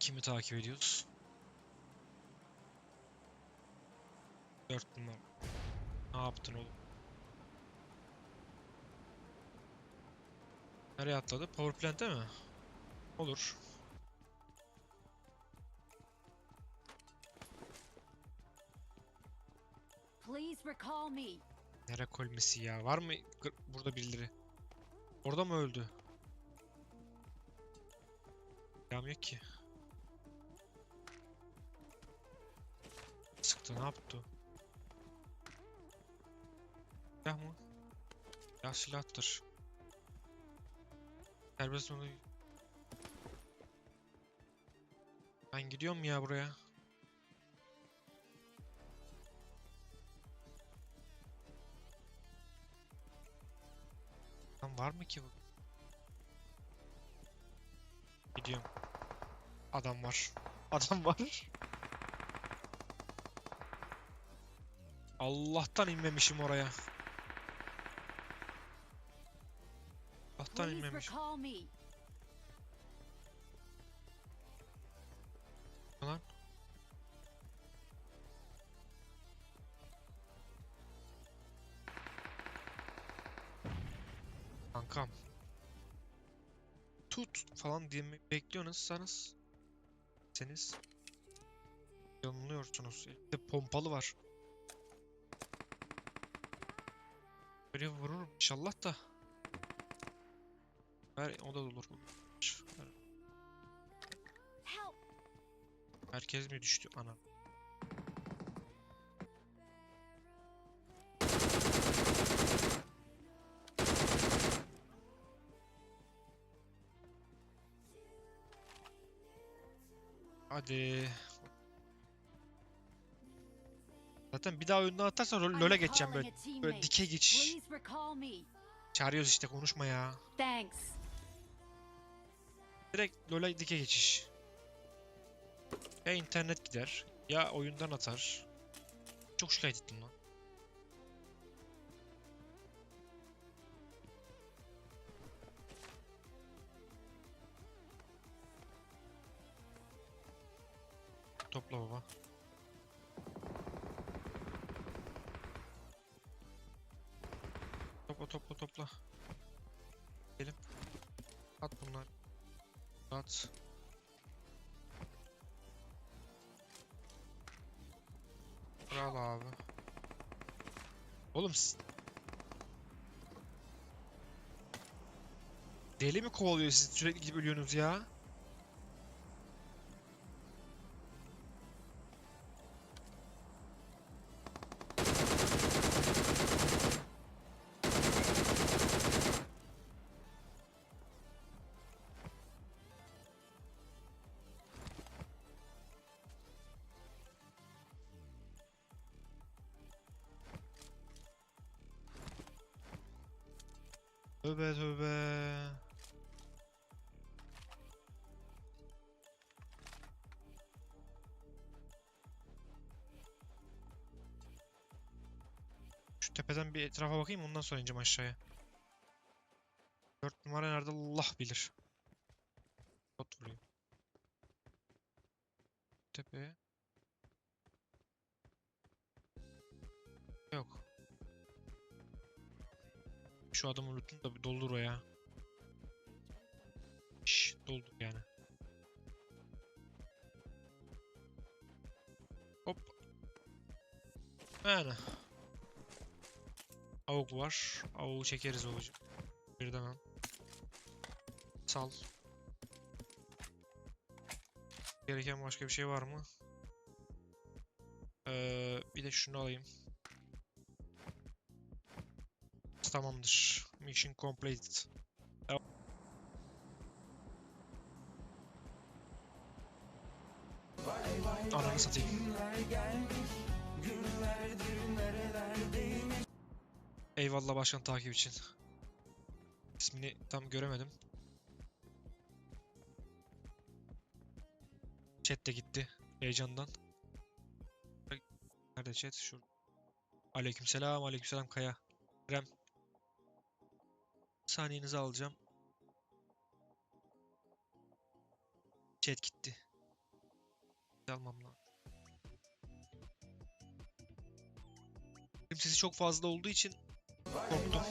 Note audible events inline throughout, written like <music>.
Kimi takip ediyoruz? 4 numara. Ne yaptın oğlum? Nereye atladı? Power plant'e mi? Olur. Please recall me. Nere kolmesi ya? Var mı burada birileri? Orada mı öldü? Silahım yok ki. Sıktı ne yaptı? Silah mı? Ya silahtır. Serbest onu... Ben gidiyorum ya buraya. Lan var mı ki bu? Gidiyorum. Adam var. <laughs> Adam var. Allah'tan inmemişim oraya. Allah'tan inmemişim. Lan. Kankam. Tut falan diye mi bekliyorsunuz seniz yanılıyorsunuz. Elimde pompalı var. Böyle vururum inşallah da. Ver o da olur. Herkes mi düştü ana? Hadi. Zaten bir daha rol- I'm LoL'e geçeceğim böyle. Böyle dikey geçiş. Çağırıyoruz işte konuşma ya. Thanks. Direkt LoL'e dike geçiş. Ya internet gider ya oyundan atar. Çok şikayet ettim lan. Topla baba. Topla topla. Gelin. At bunlar. At. Kral abi. Oğlum Deli mi kovalıyor siz sürekli gidip ölüyorsunuz ya? Tövbe tövbe. Şu tepeden bir etrafa bakayım ondan sonra ineceğim aşağıya. 4 numara nerede Allah bilir. Bot vuruyor. Tepeye. Şu adamın lootunu da bir doldur o ya. Şş, doldur yani. Hop. Yani. Avuk var. Avuğu çekeriz babacım. Birden al. Sal. Gereken başka bir şey var mı? Ee, bir de şunu alayım. Tamamdır. Mission completed. Ananı satayım. Eyvallah başkan takip için. İsmini tam göremedim. Chat de gitti heyecandan. Nerede chat? Şu. Aleykümselam, aleykümselam Kaya. Rem. Saniyenizi alacağım. Chat gitti. almam lazım. Sesi çok fazla olduğu için korktum.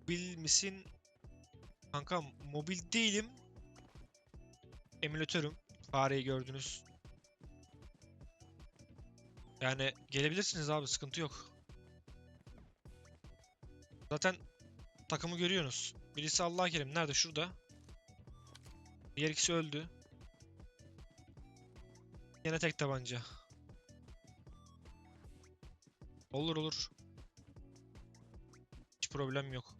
Mobil misin? Kankam mobil değilim. Emülatörüm. Fareyi gördünüz. Yani gelebilirsiniz abi sıkıntı yok. Zaten takımı görüyorsunuz. Birisi Allah kerim nerede? Şurada. Diğer ikisi öldü. Yine tek tabanca. Olur olur. Hiç problem yok.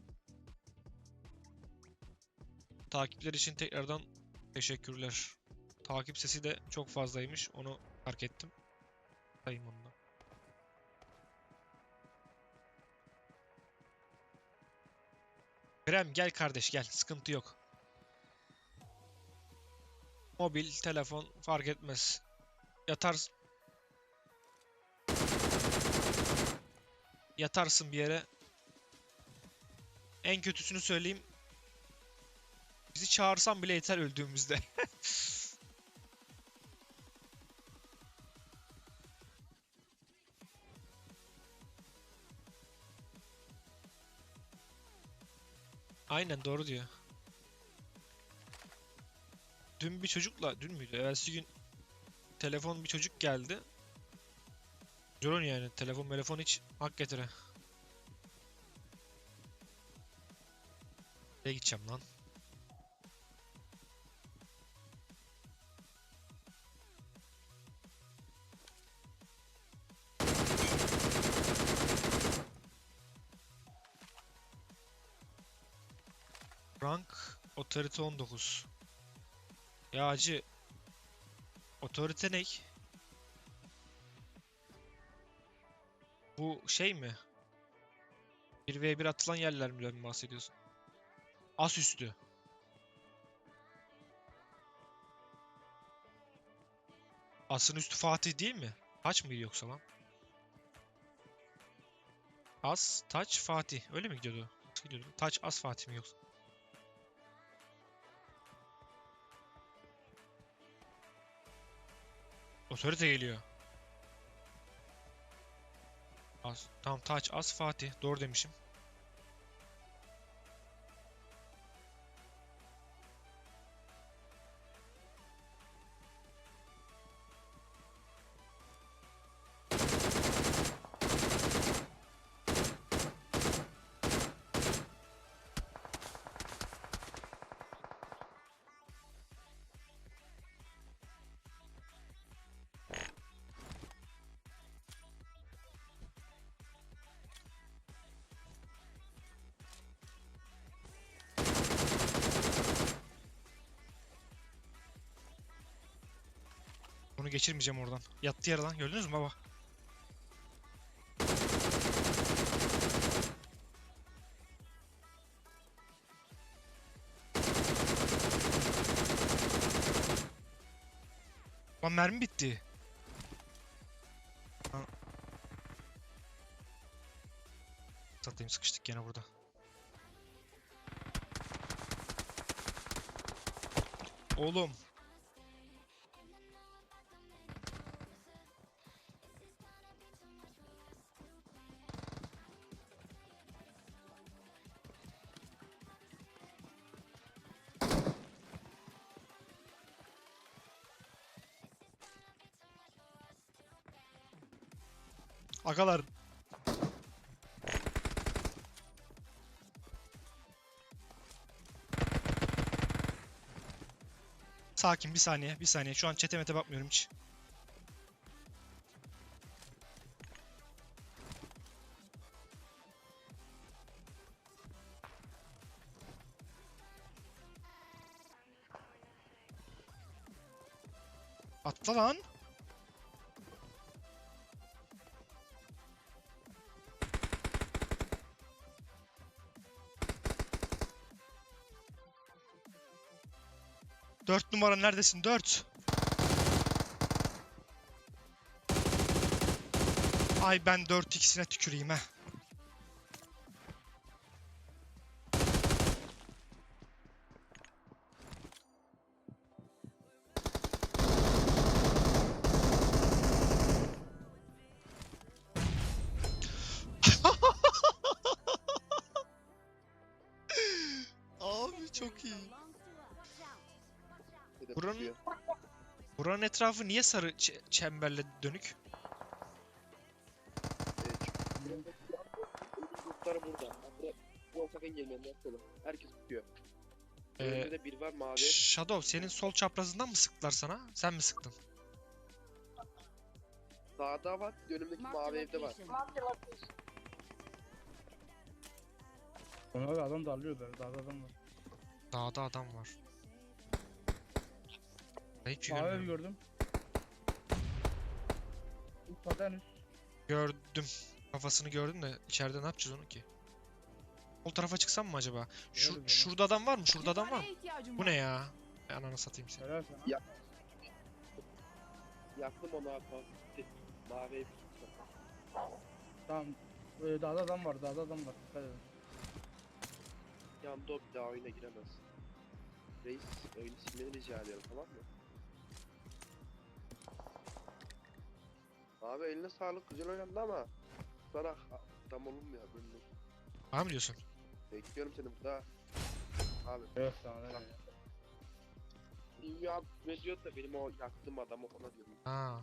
Takipler için tekrardan teşekkürler. Takip sesi de çok fazlaymış. Onu fark ettim. Sayayım onu da. Krem gel kardeş gel. Sıkıntı yok. Mobil, telefon fark etmez. Yatarsın. Yatarsın bir yere. En kötüsünü söyleyeyim. Bizi çağırsan bile yeter öldüğümüzde. <laughs> Aynen doğru diyor. Dün bir çocukla, dün müydü? Evvelsi gün telefon bir çocuk geldi. Zorun yani. Telefon telefon hiç hak getire. Nereye gideceğim lan? Rank otorite 19. Ya acı otorite ne? Bu şey mi? 1v1 atılan yerler mi bahsediyorsun? As üstü. Asın üstü Fatih değil mi? Taç mıydı yoksa lan? As, Taç, Fatih. Öyle mi gidiyordu? Taç, As, Fatih mi yoksa? Otorite geliyor. As, tamam Taç, As, Fatih. Doğru demişim. Geçirmeyeceğim oradan. Yattı yere lan. Gördünüz mü baba? Lan mermi bitti. Lan. Satayım sıkıştık gene burada. Oğlum. Agalar. Sakin bir saniye bir saniye. Şu an çete mete bakmıyorum hiç. Atla lan. Dört numara neredesin? Dört. Ay ben dört ikisine tüküreyim ha. De Buranın- tutuyor. Buranın etrafı niye sarı çemberle dönük? Evet, çünkü burada. Burada bu sakın gelmeyin. yapalım. Herkes tutuyor. Ee, Önümde de bir var mavi. Shadow senin sol çaprazından mı sıktılar sana? Sen mi sıktın? Sağda var. Önümdeki mavi evde var. Ona da adam darlıyor böyle. Dağda adam var. Dağda adam var. Hiç Mavi görmüyorum. gördüm. Bu kadar üst. Gördüm. Kafasını gördüm de içeride ne yapacağız onu ki? Sol tarafa çıksam mı acaba? Şu, Görürüz onu. şurada adam var mı? Şurada adam var mı? Bu ne ya? Ay Ananı satayım seni. Helal sana. Ya. Yaktım onu abi. Mavi ev. Tamam. Ee, dağda adam var. Dağda adam var. Dikkat edin. Yandı o bir daha oyuna giremez. Reis oyunu silmeni rica ediyorum tamam mı? Abi eline sağlık güzel oynandı ama sana adam olunmuyor olsun. Var mı diyorsun? Bekliyorum seni burada. Abi Evet sana ne ya. Diyor da benim o yaktığım adamı ona diyorum. Ha.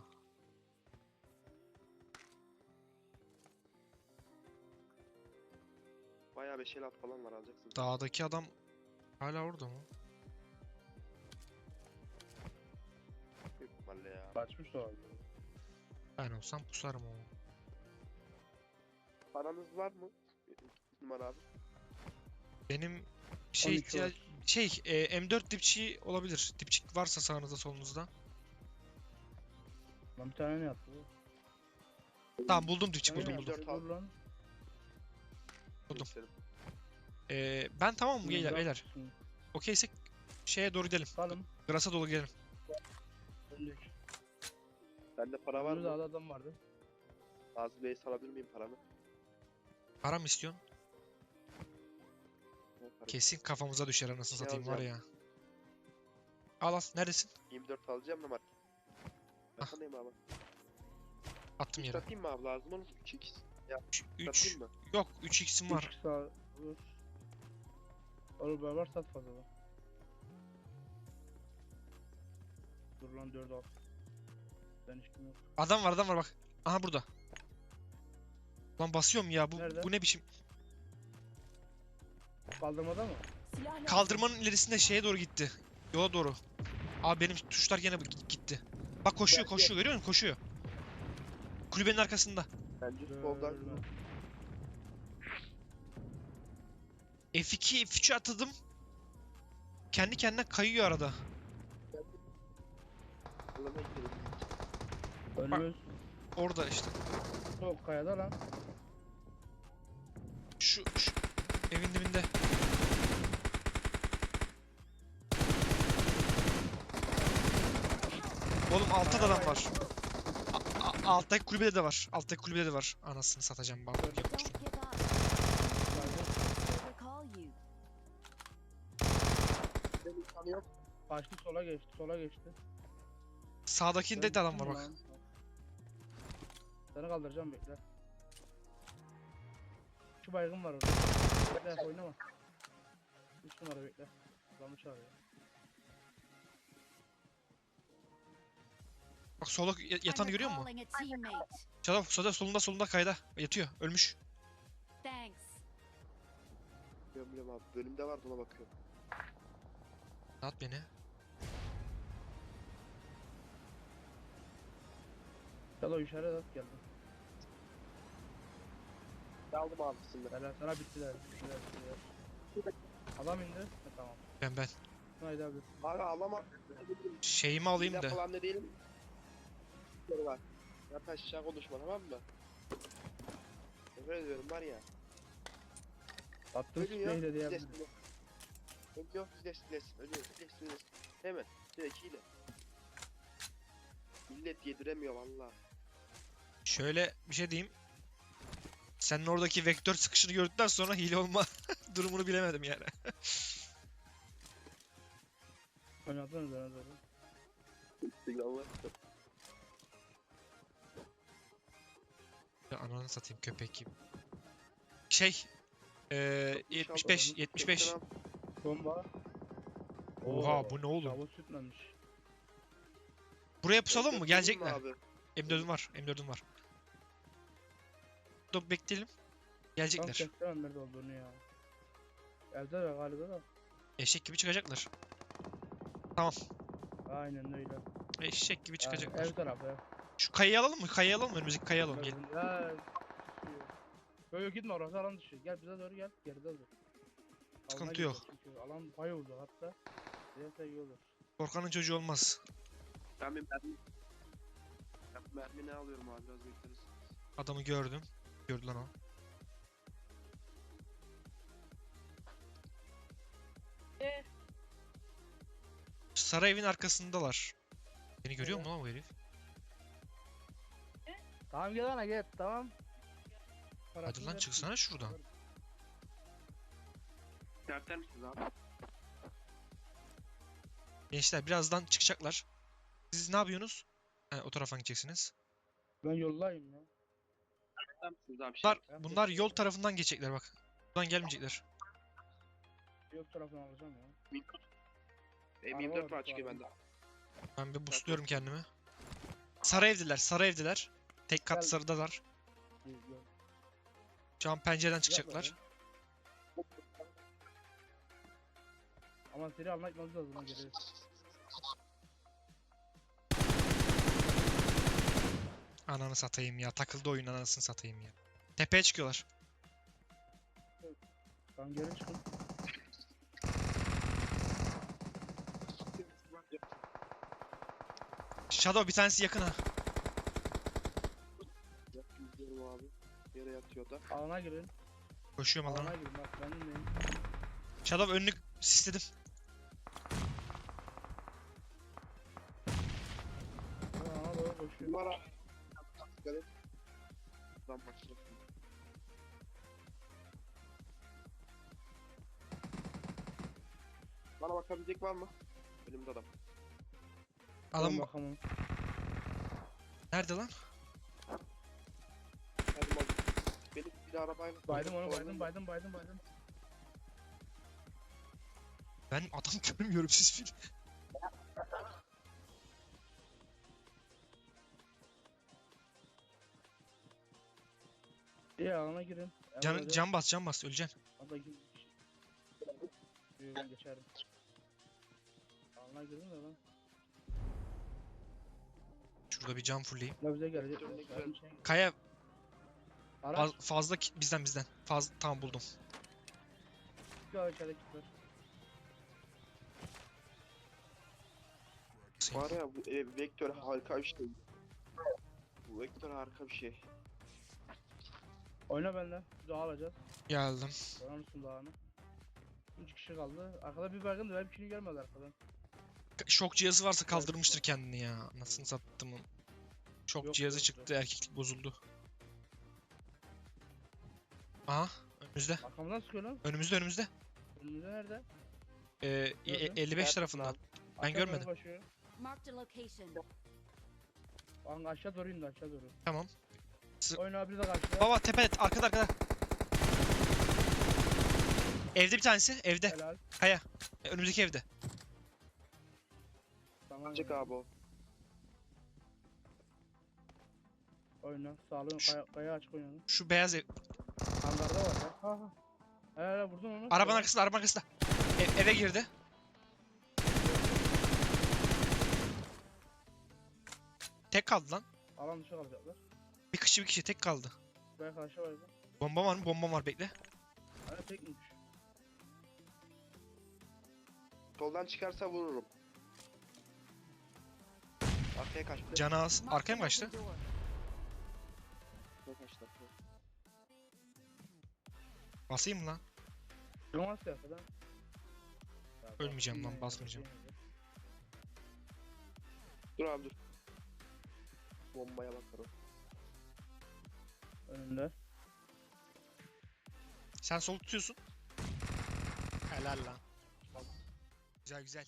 Bayağı beş el at falan var alacaksın. Dağdaki adam hala orada mı? Büyük ihtimalle ya. Kaçmış da olabilir. Ben olsam pusarım onu. Paranız var mı? Numara abi. Benim şey 12 ihtiyaç var. şey e, M4 dipçiği olabilir. Dipçik varsa sağınızda solunuzda. Lan bir tane ne yaptı? Tamam buldum dipçik buldum buldum. buldum. yaptı? Dur lan. Buldum. İsterim. E, ben tamam mı beyler beyler? Okeysek şeye doğru gidelim. Gras'a doğru gidelim. Öldük. Bende para var Bir mı? adam vardı. Nazım Bey salabilir miyim paramı? Para mı istiyorsun? Ne para? Kesin kafamıza düşer anasını satayım var ya. Al al neredesin? 24 alacağım da market. Ah. Bakayım abi. Attım yere. satayım mı abi lazım olur? 3x 3 satayım mı? yok 3x'im var. Üç sağ. Dur. Olur beraber sat fazla. Dur lan 4 al. Ben yok. Adam var adam var bak. Aha burada. Lan basıyorum ya bu Nerede? bu ne biçim? Kaldırmada mı? Kaldırmanın ilerisinde şeye doğru gitti. Yola doğru. Abi benim tuşlar gene bu- gitti. Bak koşuyor Gel, koşuyor görüyor musun? Koşuyor. Kulübenin arkasında. Bence soldan Görmem. F2 F3 atadım. Kendi kendine kayıyor arada. alana gidelim. Ölüyoruz. Orada işte. Yok kayada lan. Şu, şu evin dibinde. Oğlum altta da adam var. A- a- alttaki kulübede de var. Alttaki kulübede de var. Anasını satacağım bak. Yapmıştım. Yok. Kaçtı sola geçti. Sola geçti. Sağdakinde de adam var bak. Seni kaldıracağım bekle. Şu baygın var orada. Bekle oynama. 3 numara bekle. Adamı çağırıyor. Bak sola ya- yatanı görüyor musun? recalling a teammate. Çalap solda solunda solunda kayda. Yatıyor. Ölmüş. Thanks. Biliyorum biliyorum abi. Bölümde vardı ona bakıyorum. At beni. Ya da işaret at geldi. Aldım abi sizinle. Helal sana bittiler. Bittiler. bittiler. Adam indi. Ha, tamam. Ben ben. Haydi abi. Abi alama. Şeyimi alayım da. falan da değilim. Var. Yat aşağı konuşma tamam mı? Nefret ediyorum var ya. Attım Ölüyor. spreyle diye. Silesin. Ölüyor. Silesin. Ölüyor. Silesin. Hemen. Direkt hile. Millet yediremiyor valla. Şöyle bir şey diyeyim. Senin oradaki vektör sıkışını gördükten sonra hile olma <laughs> durumunu bilemedim yani. Oynadın üzerine doğru. Instagram'da. Ya ananı satayım köpek gibi. Şey. Eee 75 75. Bomba. Oha bu ne oğlum? Tavuk sütmemiş. Buraya pusalım mı? Gelecekler. Abi. M4'üm var. M4'üm var. Dur bekleyelim. Tam Gelecekler. kestiremem nerede olduğunu ya. Evde de galiba da. Eşek gibi çıkacaklar. Aynen öyle. Eşek gibi Yani çıkacaklar. ev tarafı ev. Şu kayayı alalım mı? Kayayı alalım mı? Önümüzdeki kayayı alalım. Gel. Ya. Yok yok gitme orası alan dışı. Gel bize doğru gel. Geride dur. Sıkıntı yok. çünkü. Alan bayağı uzak hatta. Diğerse iyi olur. Korkanın çocuğu olmaz. Ben bir mermi... Ben mermi ne alıyorum abi biraz bekleriz. Adamı gördüm. Gördü lan o. Saray evin arkasındalar. Beni görüyor mu lan bu herif? Tamam gel ana gel tamam. Hadi Parasını lan ver. çıksana şuradan. Dertler misiniz abi? Gençler birazdan çıkacaklar. Siz ne yapıyorsunuz? He, o tarafa gideceksiniz. Ben yollayayım ya. Dertler misiniz abi? Bunlar, Şey, bunlar yol tarafından geçecekler bak. Buradan gelmeyecekler. Yok tarafını alacağım ya. M24 Araba var var, çıkıyor araba. bende. Ben bir boostluyorum kendimi. Saray evdiler, saray evdiler. Tek kat Gel. sarıdalar. Yok. Şu an pencereden çıkacaklar. Ama seri almak lazım o zaman geri. Ananı satayım ya. Takıldı oyun anasını satayım ya. Tepeye çıkıyorlar. Tamam geri çıkın. Shadow bir tanesi yakın ha. Gidiyorum abi. Yere yatıyor da. Alana girin. Koşuyorum alana. Alana girin bak ben dinleyin. Shadow önünü sisledim. Alana doğru koşuyor. Numara. Dikkat et. Lan başlasın. Bana bakabilecek var mı? Elimde adam. Adam bakalım. nerede lan? Hadi bak. Benim bir arabayla. Baydım onu baydım baydım baydım baydım. Ben adam görmüyorum siz fil. İyi alana girin. Can, can bas can bas öleceksin. Abla gir. Ben geçerim. Alana girin de lan. Şurada bir can fullleyeyim. La bize gelecek. Şey. Kaya Araç. faz- fazla bizden bizden. Fazla tamam buldum. Çıkıyor içeride kitler. Var ya bu e, vektör harika bir şey. Bu vektör harika bir şey. Oyna benimle. Dağ alacağız. Geldim. Oynamışsın dağını. 3 kişi kaldı. Arkada bir baygın da ben bir kişini görmedi arkadan. Şok cihazı varsa kaldırmıştır kendini ya. Nasıl sattım onu. Şok Yok, cihazı yok, çıktı erkeklik bozuldu. Aha önümüzde. Arkamdan sıkıyor lan. Önümüzde önümüzde. Önümüzde nerede? Ee, e- Gördüm. 55 Gerçekten tarafından. abi. Ben Aşağı doğru görmedim. Koşuyor. Marked a location. Lan aşağı doğru indi aşağı doğru. Tamam. Oyna bir de karşıda. Baba tepe arkada arkada. Evde bir tanesi evde. Helal. Kaya. E, Önümüzdeki evde. Tamam. Çık oyna. abi o. Oyna. Sağlığın Şu- kaya, kaya açık oyna. Şu beyaz ev. Hangarda var ya. Ha ha. Helal helal vurdun onu. Arabanın arkasında arabanın arkasında. E- eve girdi. Tek kaldı lan. Alan dışı kalacaklar. Kişi bir kişi tek kaldı. Bu arkadaşa var ya. Bomba var mı? Bomba var bekle. Hani tekmiş. Soldan çıkarsa vururum. Arkaya kaçtı. Canı az. Arkaya mı kaçtı? Arkaya kaçtı. Basayım mı lan? Yılmaz ya lan. Ölmeyeceğim lan, basmayacağım. yine. Dur abi dur. Bombaya bakar o. Önünde. Sen sol tutuyorsun. Helal lan. Güzel güzel.